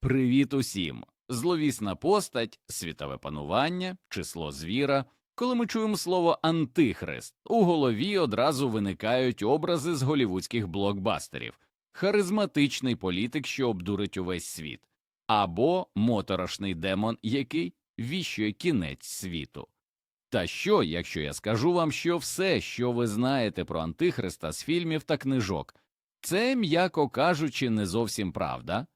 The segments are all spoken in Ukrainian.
Привіт усім! Зловісна постать, світове панування, число звіра. Коли ми чуємо слово антихрист, у голові одразу виникають образи з голівудських блокбастерів, харизматичний політик, що обдурить увесь світ, або моторошний демон, який віщує кінець світу. Та що, якщо я скажу вам, що все, що ви знаєте про антихриста з фільмів та книжок, це, м'яко кажучи, не зовсім правда?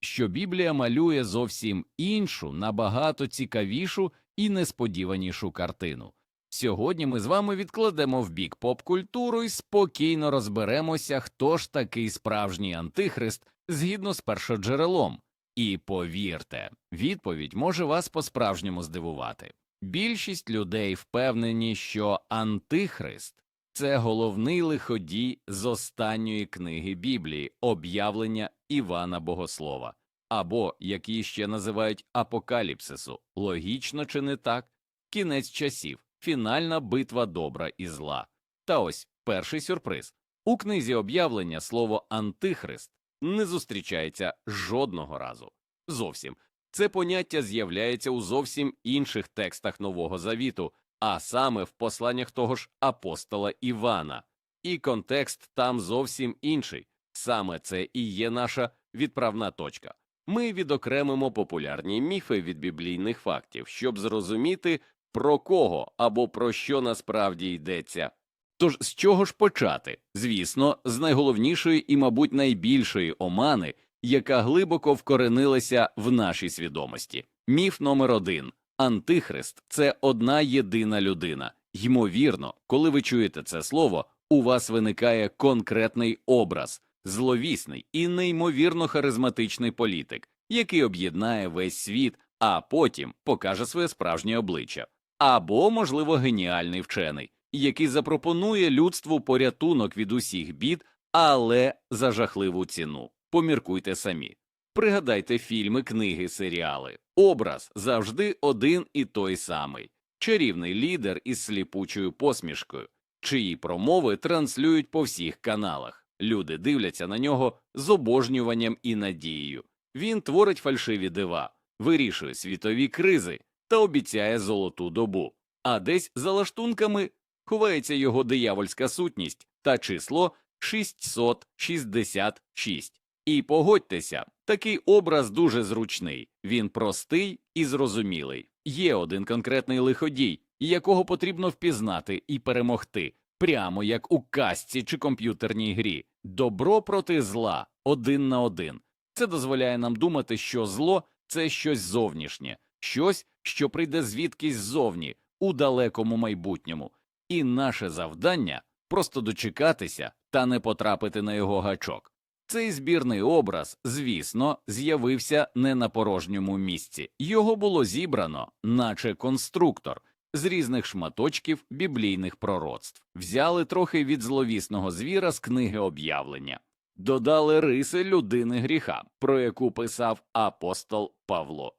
Що Біблія малює зовсім іншу, набагато цікавішу і несподіванішу картину. Сьогодні ми з вами відкладемо в бік поп-культуру і спокійно розберемося, хто ж такий справжній антихрист згідно з першоджерелом. І повірте, відповідь може вас по-справжньому здивувати. Більшість людей впевнені, що антихрист це головний лиходій з останньої книги Біблії, об'явлення Івана Богослова, або, як її ще називають апокаліпсису, логічно чи не так, кінець часів, фінальна битва добра і зла. Та ось перший сюрприз. У книзі об'явлення слово антихрист не зустрічається жодного разу. Зовсім це поняття з'являється у зовсім інших текстах Нового Завіту, а саме в посланнях того ж апостола Івана. І контекст там зовсім інший. Саме це і є наша відправна точка. Ми відокремимо популярні міфи від біблійних фактів, щоб зрозуміти, про кого або про що насправді йдеться. Тож з чого ж почати? Звісно, з найголовнішої і, мабуть, найбільшої омани, яка глибоко вкоренилася в нашій свідомості. Міф номер один Антихрист це одна єдина людина. Ймовірно, коли ви чуєте це слово, у вас виникає конкретний образ, зловісний і неймовірно харизматичний політик, який об'єднає весь світ, а потім покаже своє справжнє обличчя, або, можливо, геніальний вчений, який запропонує людству порятунок від усіх бід, але за жахливу ціну. Поміркуйте самі. Пригадайте фільми, книги, серіали. Образ завжди один і той самий чарівний лідер із сліпучою посмішкою, чиї промови транслюють по всіх каналах. Люди дивляться на нього з обожнюванням і надією. Він творить фальшиві дива, вирішує світові кризи та обіцяє золоту добу. А десь за лаштунками ховається його диявольська сутність та число 666. І погодьтеся, такий образ дуже зручний, він простий і зрозумілий. Є один конкретний лиходій, якого потрібно впізнати і перемогти, прямо як у казці чи комп'ютерній грі. Добро проти зла один на один. Це дозволяє нам думати, що зло це щось зовнішнє, щось, що прийде звідкись ззовні, у далекому майбутньому, і наше завдання просто дочекатися та не потрапити на його гачок. Цей збірний образ, звісно, з'явився не на порожньому місці, його було зібрано, наче конструктор, з різних шматочків біблійних пророцтв, взяли трохи від зловісного звіра з книги об'явлення, додали риси людини гріха, про яку писав апостол Павло.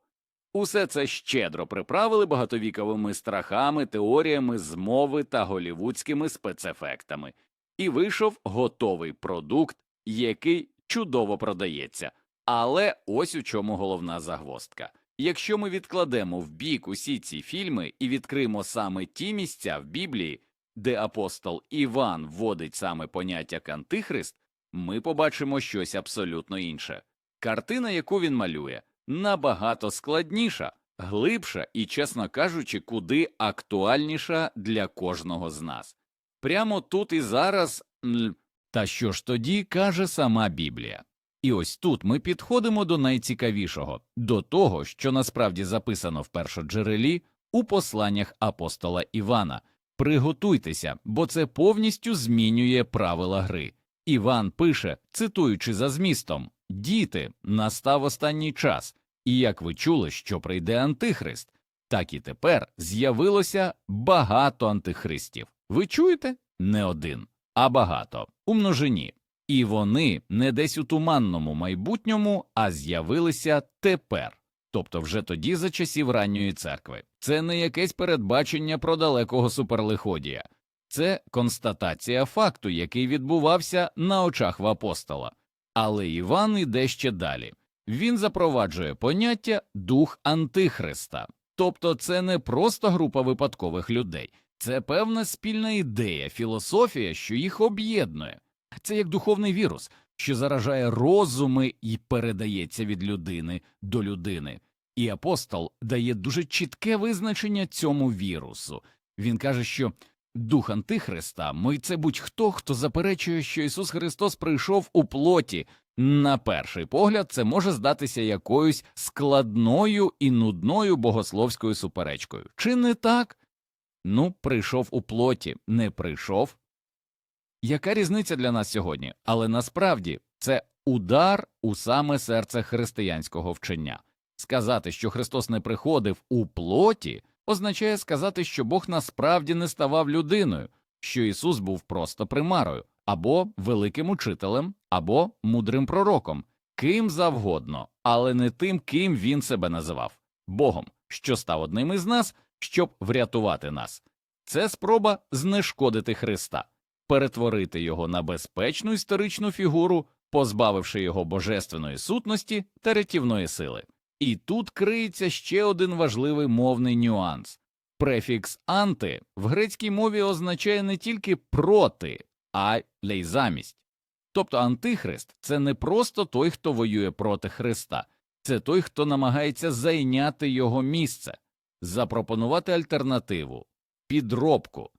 Усе це щедро приправили багатовіковими страхами, теоріями змови та голівудськими спецефектами, і вийшов готовий продукт, який чудово продається. Але ось у чому головна загвоздка. Якщо ми відкладемо в бік усі ці фільми і відкриємо саме ті місця в Біблії, де апостол Іван вводить саме поняття як антихрист, ми побачимо щось абсолютно інше. Картина, яку він малює, набагато складніша, глибша і, чесно кажучи, куди актуальніша для кожного з нас. Прямо тут і зараз. м, Та що ж тоді каже сама Біблія? І ось тут ми підходимо до найцікавішого, до того, що насправді записано в першоджерелі у посланнях апостола Івана. Приготуйтеся, бо це повністю змінює правила гри. Іван пише, цитуючи за змістом Діти, настав останній час, і як ви чули, що прийде антихрист, так і тепер з'явилося багато антихристів. Ви чуєте? Не один, а багато у множині. І вони не десь у туманному майбутньому, а з'явилися тепер, тобто вже тоді за часів ранньої церкви. Це не якесь передбачення про далекого суперлиходія, це констатація факту, який відбувався на очах в апостола. Але Іван іде ще далі. Він запроваджує поняття дух Антихриста, тобто це не просто група випадкових людей, це певна спільна ідея, філософія, що їх об'єднує. Це як духовний вірус, що заражає розуми і передається від людини до людини. І апостол дає дуже чітке визначення цьому вірусу. Він каже, що дух Антихриста ми це будь-хто, хто заперечує, що Ісус Христос прийшов у плоті. На перший погляд, це може здатися якоюсь складною і нудною богословською суперечкою. Чи не так? Ну, прийшов у плоті, не прийшов. Яка різниця для нас сьогодні? Але насправді це удар у саме серце християнського вчення. Сказати, що Христос не приходив у плоті, означає сказати, що Бог насправді не ставав людиною, що Ісус був просто примарою, або великим учителем, або мудрим пророком, ким завгодно, але не тим, ким він себе називав Богом, що став одним із нас, щоб врятувати нас. Це спроба знешкодити Христа, перетворити його на безпечну історичну фігуру, позбавивши його божественної сутності та рятівної сили. І тут криється ще один важливий мовний нюанс. Префікс анти в грецькій мові означає не тільки проти, а й замість. Тобто антихрист це не просто той, хто воює проти Христа, це той, хто намагається зайняти його місце, запропонувати альтернативу, підробку,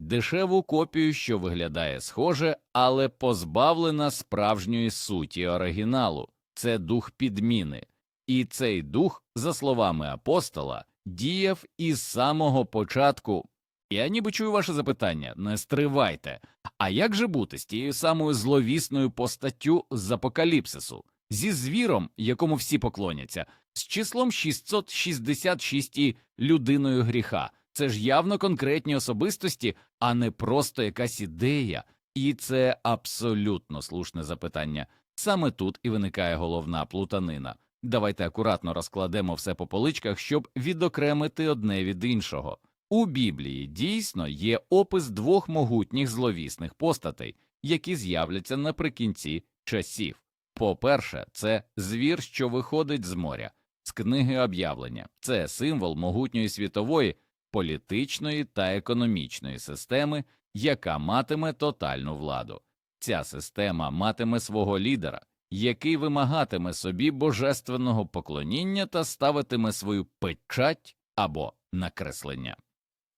дешеву копію, що виглядає схоже, але позбавлена справжньої суті оригіналу, це дух підміни. І цей дух, за словами апостола, діяв із самого початку. Я ніби чую ваше запитання, не стривайте. А як же бути з тією самою зловісною постаттю з апокаліпсису, зі звіром, якому всі поклоняться, з числом 666 і людиною гріха? Це ж явно конкретні особистості, а не просто якась ідея. І це абсолютно слушне запитання. Саме тут і виникає головна плутанина. Давайте акуратно розкладемо все по поличках, щоб відокремити одне від іншого. У Біблії дійсно є опис двох могутніх зловісних постатей, які з'являться наприкінці часів. По-перше, це звір, що виходить з моря, з книги об'явлення, це символ могутньої світової, політичної та економічної системи, яка матиме тотальну владу. Ця система матиме свого лідера, який вимагатиме собі божественного поклоніння та ставитиме свою печать або накреслення.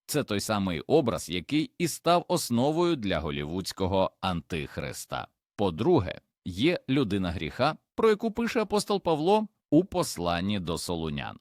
Це той самий образ, який і став основою для голівудського антихриста. По-друге, є людина гріха, про яку пише апостол Павло у посланні до Солунян.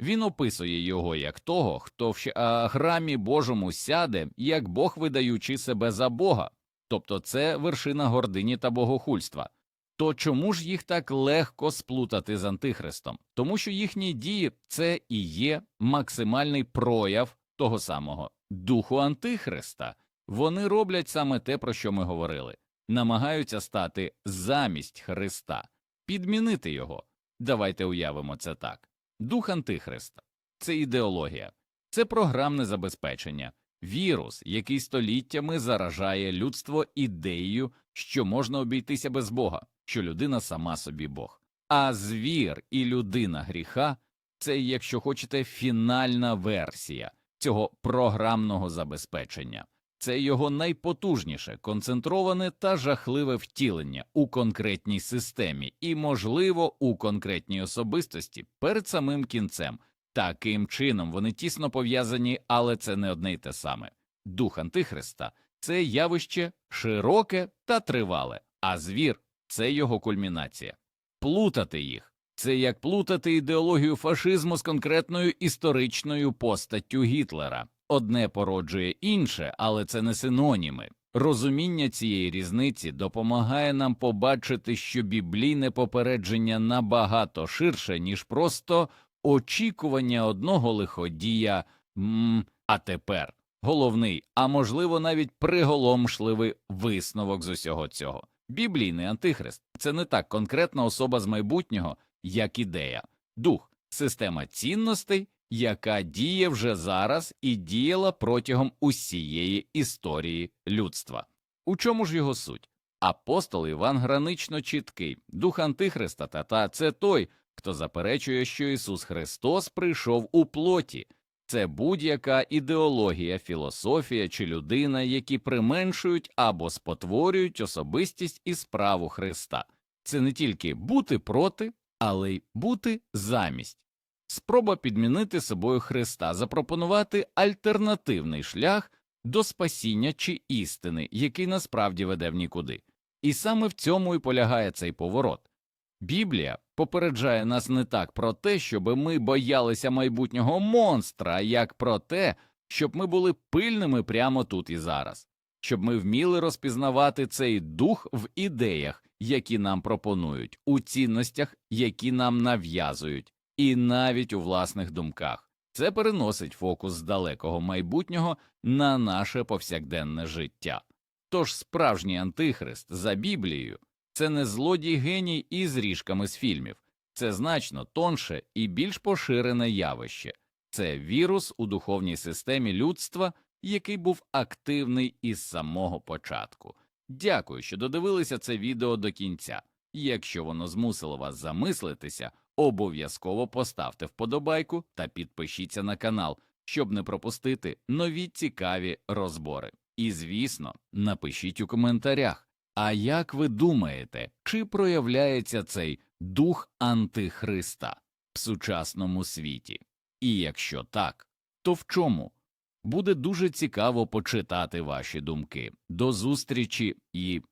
Він описує його як того, хто в храмі Божому сяде, як Бог видаючи себе за Бога, тобто це вершина гордині та богохульства. То чому ж їх так легко сплутати з антихристом? Тому що їхні дії це і є максимальний прояв того самого духу антихриста. Вони роблять саме те, про що ми говорили, намагаються стати замість Христа, підмінити його. Давайте уявимо це так. Дух антихриста це ідеологія, це програмне забезпечення, вірус, який століттями заражає людство ідеєю, що можна обійтися без Бога, що людина сама собі Бог. А звір і людина гріха це, якщо хочете, фінальна версія цього програмного забезпечення. Це його найпотужніше, концентроване та жахливе втілення у конкретній системі і, можливо, у конкретній особистості перед самим кінцем. Таким чином вони тісно пов'язані, але це не одне й те саме. Дух Антихриста це явище широке та тривале, а звір це його кульмінація. Плутати їх це як плутати ідеологію фашизму з конкретною історичною постаттю Гітлера. Одне породжує інше, але це не синоніми. Розуміння цієї різниці допомагає нам побачити, що біблійне попередження набагато ширше, ніж просто очікування одного лиходія. М, а тепер головний, а можливо навіть приголомшливий висновок з усього цього. Біблійний антихрист це не так конкретна особа з майбутнього, як ідея, дух, система цінностей, яка діє вже зараз і діяла протягом усієї історії людства. У чому ж його суть? Апостол Іван гранично чіткий, дух Антихриста та це той, хто заперечує, що Ісус Христос прийшов у плоті. Це будь-яка ідеологія, філософія чи людина, які применшують або спотворюють особистість і справу Христа. Це не тільки бути проти, але й бути замість. Спроба підмінити собою Христа, запропонувати альтернативний шлях до спасіння чи істини, який насправді веде в нікуди. І саме в цьому і полягає цей поворот. Біблія попереджає нас не так про те, щоб ми боялися майбутнього монстра, як про те, щоб ми були пильними прямо тут і зараз, щоб ми вміли розпізнавати цей дух в ідеях, які нам пропонують, у цінностях, які нам нав'язують, і навіть у власних думках. Це переносить фокус з далекого майбутнього на наше повсякденне життя. Тож справжній антихрист за Біблією це не злодій геній із ріжками з фільмів, це значно тонше і більш поширене явище, це вірус у духовній системі людства, який був активний із самого початку. Дякую, що додивилися це відео до кінця. Якщо воно змусило вас замислитися, обов'язково поставте вподобайку та підпишіться на канал, щоб не пропустити нові цікаві розбори. І, звісно, напишіть у коментарях. А як ви думаєте, чи проявляється цей дух антихриста в сучасному світі? І якщо так, то в чому? Буде дуже цікаво почитати ваші думки. До зустрічі і